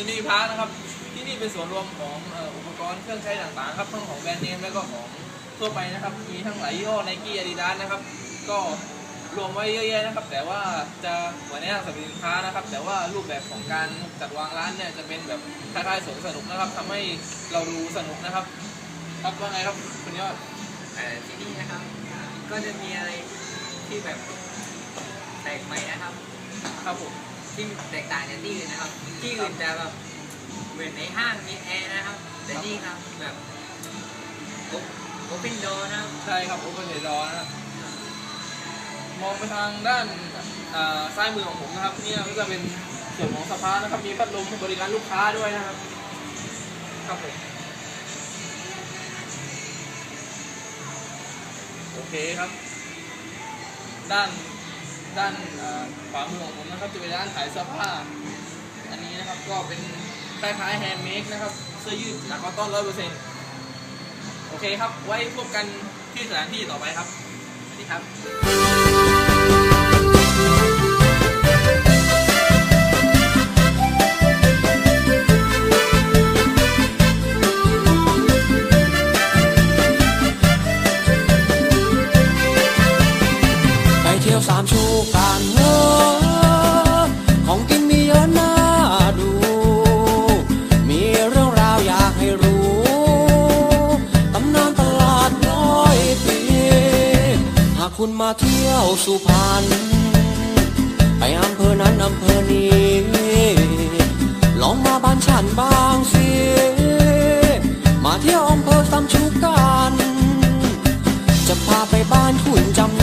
ครับซันโตนินีพาร์คนะครับ ที่นี่เป็นส่วนรวมของเอ่ออุปกรณ์เครื่องใช้ต่างๆครับทั้งของแบรนด์เนมและก็ของทั่วไปนะครับ มีทั้งหลายยี่ห้อไนกี้อาดิดาสนะครับ ก็รวมไว้เยอะแยะนะครับ แต่ว่าจะเหมือนในห้างสรรพสินค้านะครับ แต่ว่ารูปแบบของการจัดวางร้านเนี่ยจะเป็นแบบคล้ายๆสวนสนุกนะครับทำให้เราดูสนุกนะครับ ครับว่าไงครับคุณยอดเอ่อที่นี่นะครับก็จะมีอะไรที่แบบแปลกใหม่นะครับ ครับผม ที่แตกต่างจากที่อื่นนะครับ ที่อื่นจะแบบเหมือนในห้างมีแอร์นะครับ แต่นี่ครับแบบโอเปนโดนะครับ ใช่ครับโอเปนเดอร์นะครับมองไปทางด้านอ่าซ้ายมือของผมนะครับ เนี่ยก็จะเป็นส่วนของสภานะครับ มีพัดลมบริการลูกค้าด้วยนะครับ ครับผม โอเคครับ ด้าน ด้านขวามือของผมนะครับจะเป็นร้านขายเสื้อผ้า อันนี้นะครับก็เป็นคล้ายๆแฮนด์เมดนะครับเสื้อยืดจากคอตตอนร้อยเปอร์เซ็นต์โอเคครับ ไว้พบกันที่สถานที่ต่อไปครับ สวัสดีครับ คุณมาเที่ยวสุพรรณไปอำเภอนั้นอำเภอนี้ลองมาบ้านฉันบ้างสิมาเที่ยวอำเภอสามชูกัน จะพาไปบ้านคุณจำ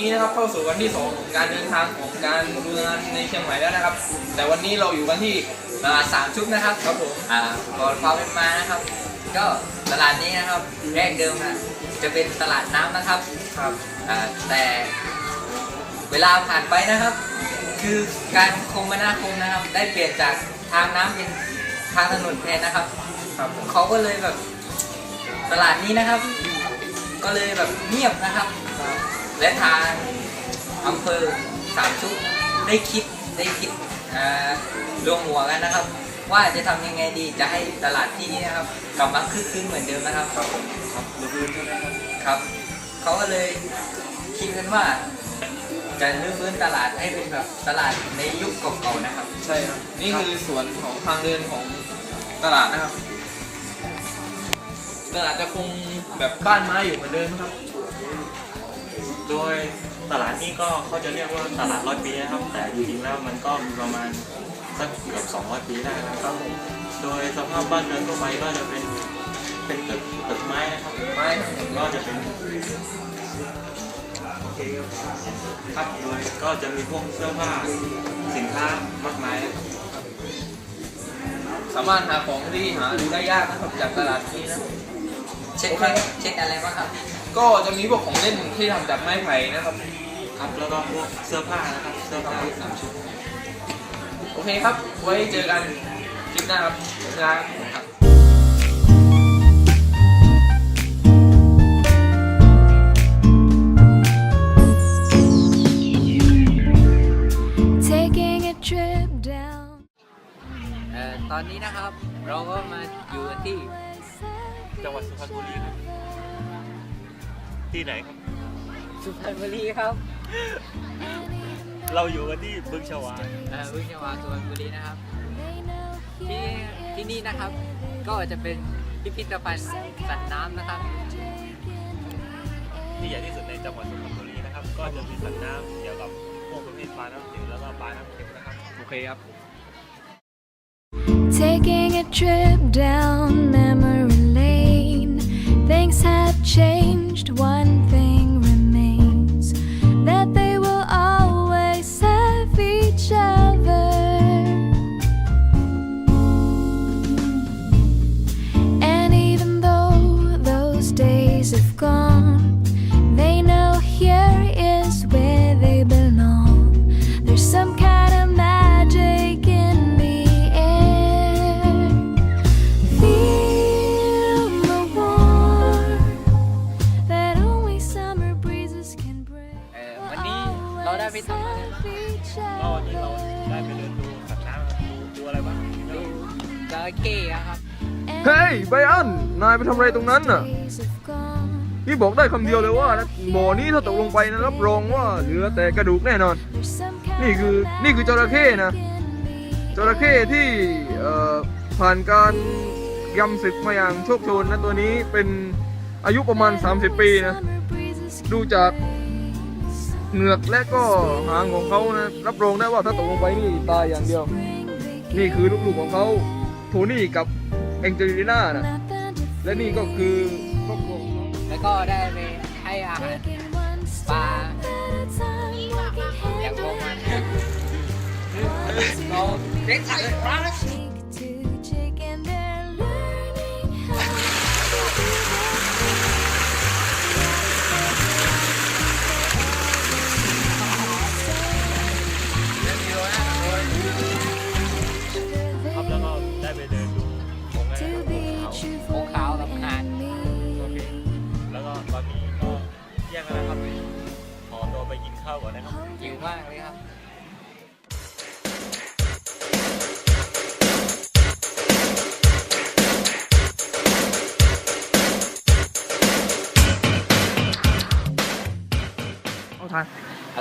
นนี้นะครับเข้าสู่วันที่สองของการเดินทางของการดูงานในเชียงใหม่แล้วนะครับ แต่วันนี้เราอยู่กันที่ตลาดสามชุกนะครับครับผมอ่าก่อนความเป็นมานะครับ ก็ตลาดนี้นะครับแรกเดิมนะจะเป็นตลาดน้ำนะครับครับอ่าแต่เวลาผ่านไปนะครับ คือการคมนาคมนะครับ ได้เปลี่ยนจากทางน้ำเป็นทางถนนแทนนะครับครับผมเขาก็เลยแบบตลาดนี้นะครับ ก็เลยแบบเงียบนะครับ และทางอำเภอสามชุกได้คิดได้คิดรวมหัวกันนะครับ ว่าจะทำยังไงดีจะให้ตลาดที่นี้นะครับกลับมาคึกคืนเหมือนเดิมนะครับครับครับดูพื้นใช่ไหมครับครับเขาก็เลยคิดกันว่า จะรื้อฟื้นตลาดให้เป็นแบบตลาดในยุคเก่าๆนะครับ ใช่ครับ นี่คือสวนของทางเดินของตลาดนะครับตลาดจะคงแบบบ้านไม้อยู่เหมือนเดิมครับ โดยตลาดนี้ก็เขาจะเรียกว่าตลาดร้อยปีนะครับ แต่จริงๆแล้วมันก็มีประมาณสักเกือบ200 ปีได้นะครับผมโดยสภาพบ้านเรือนทั่วไปก็จะเป็นเป็นตึกตึกไม้นะครับไม้ครับก็จะเป็นครับโดยก็จะมีพวกเสื้อผ้าสินค้ามากมายนะครับสามารถหาของที่หาดูได้ยากนะครับจากตลาดนี้นะเช่นเช่นอะไรบ้างครับ ก็จะมีพวกของเล่นที่ทำจากไม้ไผ่นะครับ ครับ แล้วก็พวกเสื้อผ้านะครับ เสื้อผ้าสามชุด โอเคครับ ไว้เจอกันคลิปหน้าครับลาครับ taking a trip down เอ่อตอนนี้นะครับเราก็มาอยู่กันที่จังหวัดสุพรรณบุรีครับ ที่ไหนครับ สุพรรณบุรีครับเราอยู่กันที่บึงฉวากเอ่อวิทยาวาสุพรรณบุรีนะครับ ที่ที่นี่นะครับ ก็จะเป็นพิพิธภัณฑ์สัตว์น้ำนะครับ ที่ใหญ่ที่สุดในจังหวัดสุพรรณบุรีนะครับ ก็จะมีสัตว์น้ำเกี่ยวกับพวกประเภทปลาน้ำจืดแล้วก็ปลาน้ำเค็มนะครับ โอเคครับ taking a trip down memory lane things have changed one ทำอะไรตรงนั้นน่ะ days have gone. พี่บอกได้คำเดียวเลยว่านะบ่อนี้ถ้าตกลงไปนะรับรองว่าเหลือแต่กระดูกแน่นอน นี่คือนี่คือจระเข้นะจระเข้ที่ผ่านการยำศึกมาอย่างโชคโชนนะตัวนี้เป็นอายุประมาณ 30 ปีนะดูจากเหงือกและก็หางของเขานะรับรองได้ว่าถ้าตกลงไปนี่ตายอย่างเดียว นี่คือลูกๆของเขาโทนี่กับแองเจลิน่านะ และนี่ก็คือครอบครัวของแล้วก็ได้ไปให้อาหารปลาอย่างพวกมันเราเด็กชายปลา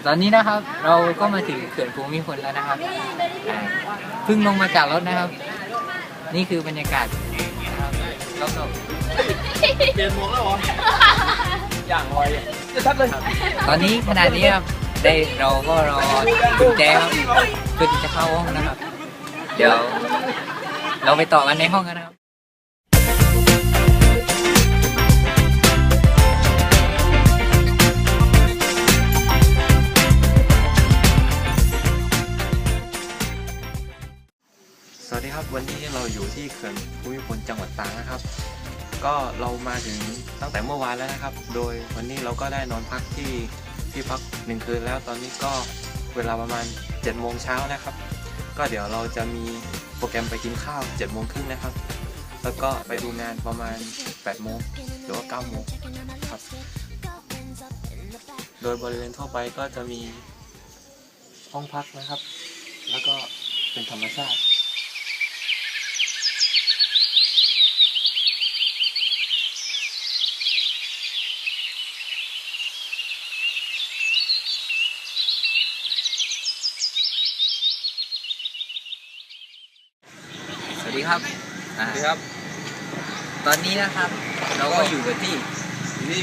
ตอนนี้นะครับเราก็มาถึงเขื่อนภูมิพลแล้วนะครับเพิ่งลงมาจากรถนะครับ นี่คือบรรยากาศนะครับแล้วก็เปลี่ยนหมวกแล้วเหรออย่างไรอะจะชัดเลย ตอนนี้ขณะนี้ครับได้เราก็รอกุญแจครับเพื่อที่จะเข้าห้องนะครับ เดี๋ยวเราไปต่อกันในห้องกันนะครับ วันนี้เราอยู่ที่เขื่อนภูมิพลจังหวัดตากนะครับ ก็เรามาถึงตั้งแต่เมื่อวานแล้วนะครับ โดยวันนี้เราก็ได้นอนพักที่ที่พักหนึ่งคืนแล้วตอนนี้ก็เวลาประมาณ7จ็ดโมงเช้านะครับ ก็เดี๋ยวเราจะมีโปรแกรมไปกินข้าว7จ็ดโมงครึ่งนะครับ แล้วก็ไปดูงานประมาณ8ปดโมงหรือว่า9ก้าโมงครับโดยบริเวณทั่วไปก็จะมีห้องพักนะครับ แล้วก็เป็นธรรมชาติ ดีครับสอ่าวัสดีครับ ตอนนี้นะครับ เราก็อยู่กันที่นี่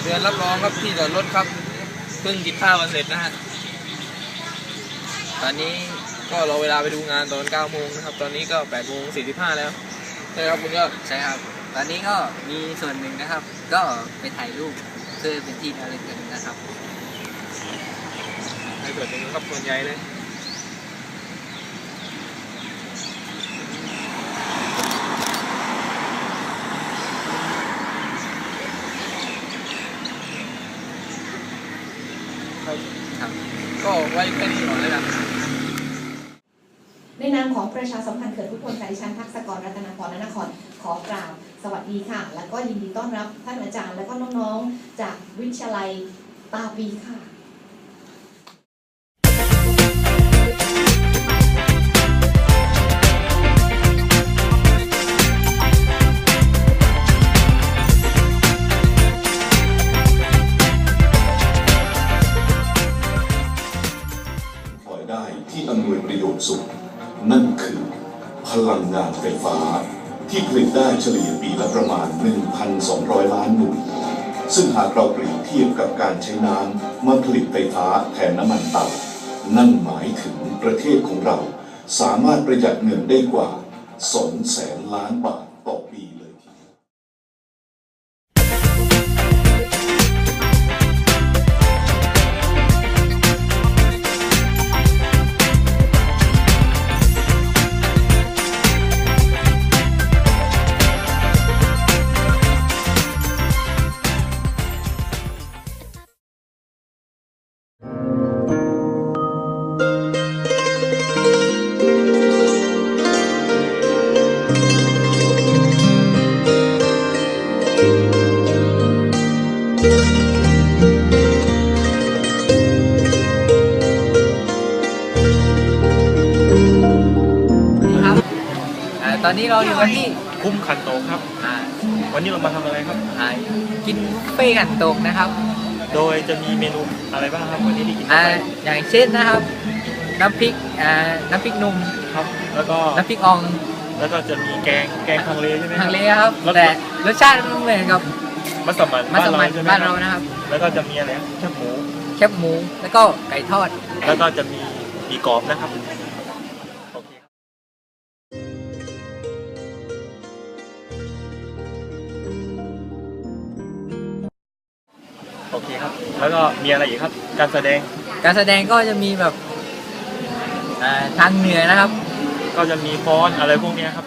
เรือนรับรองครับที่จอดรถครับ เพิ่งกินข้าวมาเสร็จนะฮะ ตอนนี้ก็รอเวลาไปดูงานตอน9โมงนะครับ ตอนนี้ก็8โมง45แล้วใช่ครับคุณก็ใช่ครับ ตอนนี้ก็มีส่วนหนึ่งนะครับ ก็ไปถ่ายรูปเพื่อเป็นที่ระลึกกันนะครับ ในส่วนหนึ่งครับส่วนใหญ่เลย ครับ ก็ ไว้แค่นี้ก่อนเลยนะในนามของประชาสัมพันธ์เขื่อนภูมิพลสายชันทักษกรรัตนพรนนครขอกราบสวัสดีค่ะ แล้วก็ยินดีต้อนรับท่านอาจารย์ และก็น้องๆ จากวิทยาลัยตาปีค่ะ ไฟฟ้า ที่ผลิตได้เฉลี่ยปีละประมาณ 1,200 ล้านหน่วยซึ่งหากเราเปรียบเทียบกับการใช้น้ำมาผลิตไฟฟ้าแทนน้ำมันเตานั่นหมายถึงประเทศของเรา สามารถประหยัดเงินได้กว่า 2 แสนล้านบาทต่อปี นี้เราอยู่กันที่คุ้มขันโตกครับ อ่าวันนี้เรามาทำอะไรครับ อ่ากินบุฟเฟ่ต์กันโตกนะครับโดยจะมีเมนูอะไรบ้างครับวันนี้ที่กินอ่าไปอย่างเช่นนะครับ น้ำพริกอ่าน้ำพริกหนุ่มครับ แล้วก็น้ำพริกอ่องแล้วก็จะมีแกงแกงทางเลใช่ไหมครับทางเลครับ แล้ว แต่รสชาติมันเหมือนกับมัสมั่นมัสมั่นใช่ไหมบ้านคเรารับนะครับ แล้วก็จะมีอะไรครับแคบหมูแคบหมูแล้วก็ไก่ทอด แล้วก็จะมีมีกรอบนะครับ แล้วก็มีอะไรอีกครับ การแสดง การแสดงก็จะมีแบบอ่าทางเหนือนะครับ ก็จะมีฟ้อนอะไรพวกเนี้ยครับ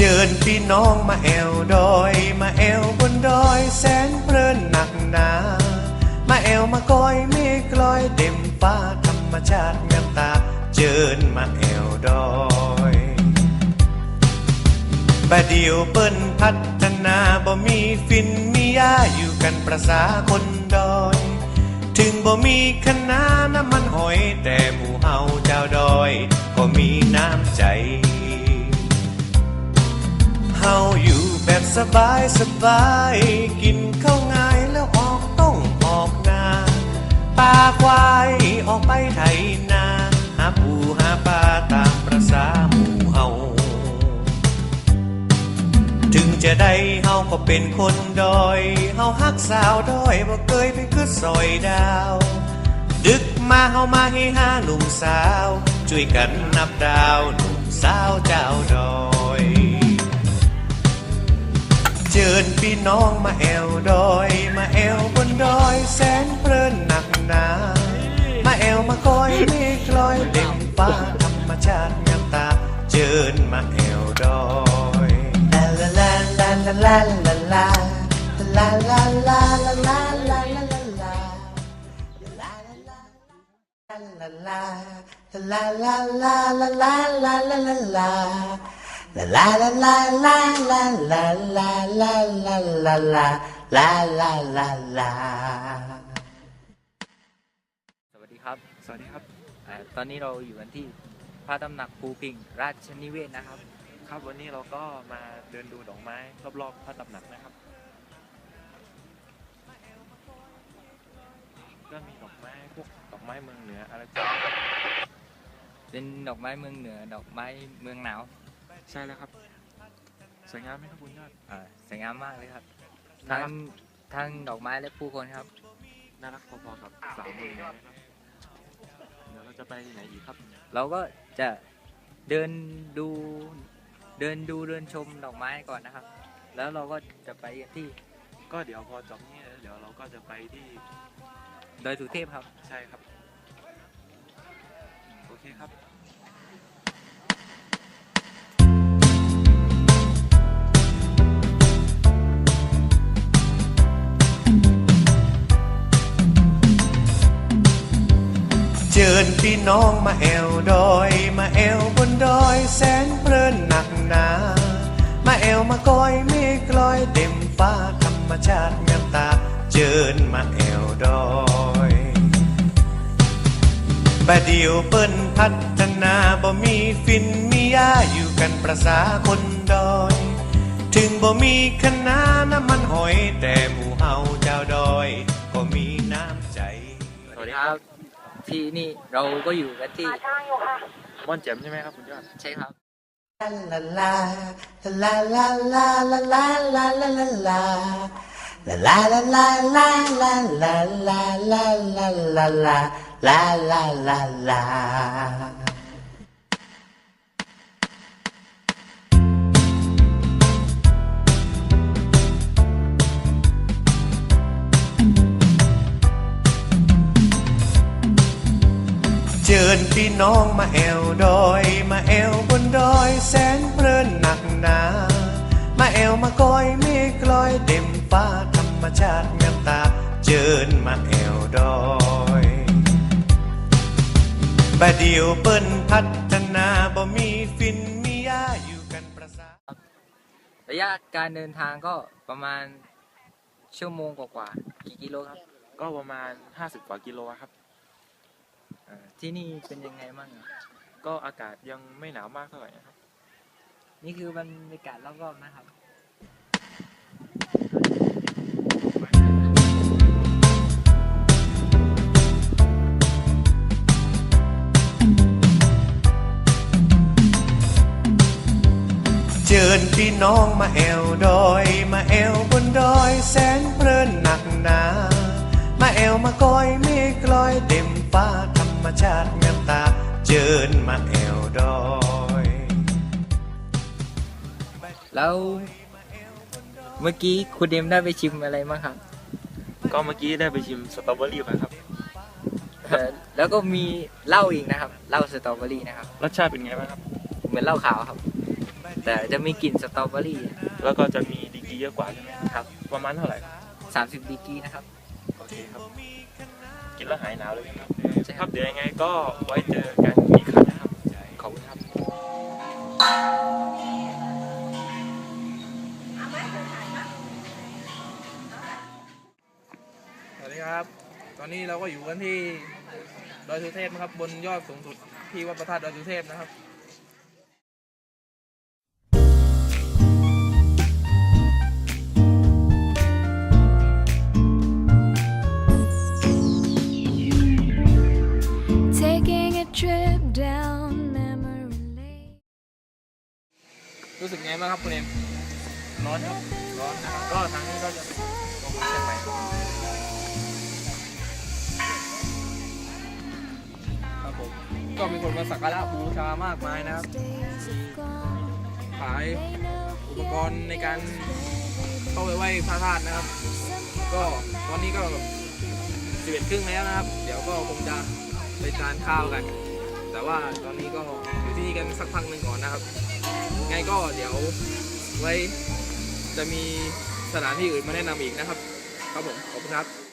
La la ญพี่น้องมาแอวดอย มาแอวบนดอยแสนเพลินหนักหนา มาแอวมากอยเมฆลอยเต็มฟ้าธรรมชาติงามตา เจิญมาแอวดอยบาเดียวเปิ้นพัฒนาบ่มีฟินมียาอยู่กันประสาคนดอย ถึงบ่มีคณะน้ำมันหอยแต่หมู่เฮาเจ้าดอย ก็มีน้ำใจาอยู่แบบสบายสบาย กินข้าวง่ายแล้วออกต้องออกนาปลาควายออกไปไถนา หาปูหาปลาตามประสาหมู่เฮาถึงจะได้เฮาก็เป็นคนดอยเฮาฮักสาวดอยบ่เคยไปคือซอยดาว ดึกมาเฮามาให้หาหนุ่มสาวช่วยกันนับดาวหนุ่มสาว พี่น้องมาแอวดอยมาแอวบนดอยแสนเพลินหนักหนา มาแอวมาคอยเมฆลอยเต็มฟ้าธรรมชาติงามตาเจิญมาแอวดอย La la la la la la la la la la la la la la la la la la la la la la la la la la la La la la la la la la la la la la la la la la la สวัสดีครับ สวัสดีครับอ่าตอนนี้เราอยู่กันที่พระตำหนักภูพิงราชนิเวศนะครับ ครับวันนี้เราก็มาเดินดูดอกไม้รอบๆพระตำหนักนะครับ ก็มีดอกไม้พวกดอกไม้เมืองเหนืออะไรก็เป็นดอกไม้เมืองเหนือ ดอกไม้เมืองหนาว ใช่แล้วครับ สวยงามไหมครับคุณยอด อ่าสวยงามมากเลยครับน่าทั้รังกทั้งดอกไม้และผู้คนครับ น่ารักพอๆกับสาวเมืองเหนือนะครับเดี๋ยวเราจะไปที่ไหนอีกครับ เราก็จะเดินดู เดินดูเดินชมดอกไม้ก่อนนะครับ แล้วเราก็จะไปกันที่ก็เดี๋ยวพอจบนี้แล้วเดี๋ยวเราก็จะไปที่ดอยสุเทพครับ ใช่ครับ โอเคครับ ญพี่น้องมาแอวดอย มาแอวบนดอยแสนเพลินหนักหนา มาแอวมากอยเมฆลอยเต็มฟ้าธรรมชาติงามตาเจิญมาแอวดอยบาเดียวเปิ้นพัฒนาบ่มีฟินมียาอยู่กันประสาคนดอย ถึงบ่มีคณะน้ำมันหอยแต่หมู่เฮาเจ้าดอย ก็มีน้ำใจ สวัสดีครับ ที่นี่เราก็อยู่กันที่ม่อนแจ่มใช่ไหมครับคุณยอดใช่ครับ La la la la la la la la la la la La la la la la la la la la la la la la la la la เจิญพี่น้องมาแอวดอย มาแอวบนดอยแสนเพลินหนักหนา มาแอวมากอยเมฆลอยเต็มฟ้าธรรมชาติงามตา เจิญมาแอวดอยบาเดียวเปิ้นพัฒนาบ่มีฟินมียาอยู่กันประสาระยะการเดินทางก็ประมาณชั่วโมงกว่าๆกี่กิโลครับ ก็ประมาณ 50 กว่ากิโลครับเอ่อ ที่นี่เป็นยังไงบ้างอะก็อากาศยังไม่หนาวมากเท่าไหร่นะครับ นี่คือบรรยากาศรอบๆนะครับ เจิญพี่น้องมาแอวดอย มาแอวบนดอยแสนเพลินหนักหนา มาแอวมากอยเมฆลอยเต็มฟ้าธ รรมชาติงามตา เจิญมาแอวดอย แล้วเมื่อกี้คุณเดมได้ไปชิมอะไรบ้างครับ ก็เมื่อกี้ได้ไปชิมสตรอเบอรี่มาครับ เอ่อแล้วก็มีเหล้าอีกนะครับเหล้าสตรอเบอรี่นะครับ รสชาติเป็นไงบ้างครับ เหมือนเหล้าขาวครับแแต่จะมีกลิ่นสตรอเบอรี่แล้วก็จะมีดีกรีเยอะกว่าใช่ไหมครับ ประมาณเท่าไหร่ครับ30ดีกรีนะครับ โอเคครับ กินแล้วหายหนาวเลยไหมครับใช่คครัรับบเดี๋ยวยังไงก็ไว้เจอกันอีกครั้งนะครับขอบคุณครับสวัสดีครับ ตอนนี้เราก็อยู่กันที่ดอยสุเทพนะครับ บนยอดสูงสุดที่วัดพระธาตุดอยสุเทพนะครับ ก็มีคนมาสักการะบูชามากมายนะครับขายอุปกรณ์ในการเข้าไปไหว้พระธาตุนะครับ ก็ตอนนี้ก็สิบเอ็ดครึ่งแล้วนะครับ เดี๋ยวก็คงจะไปทานข้าวกัน แต่ว่าตอนนี้ก็อยู่ที่นี่กันสักพักหนึ่งก่อนนะครับ ไงก็เดี๋ยวไว้จะมีสถานที่อื่นมาแนะนำอีกนะครับ ครับผมขอบคุณครับ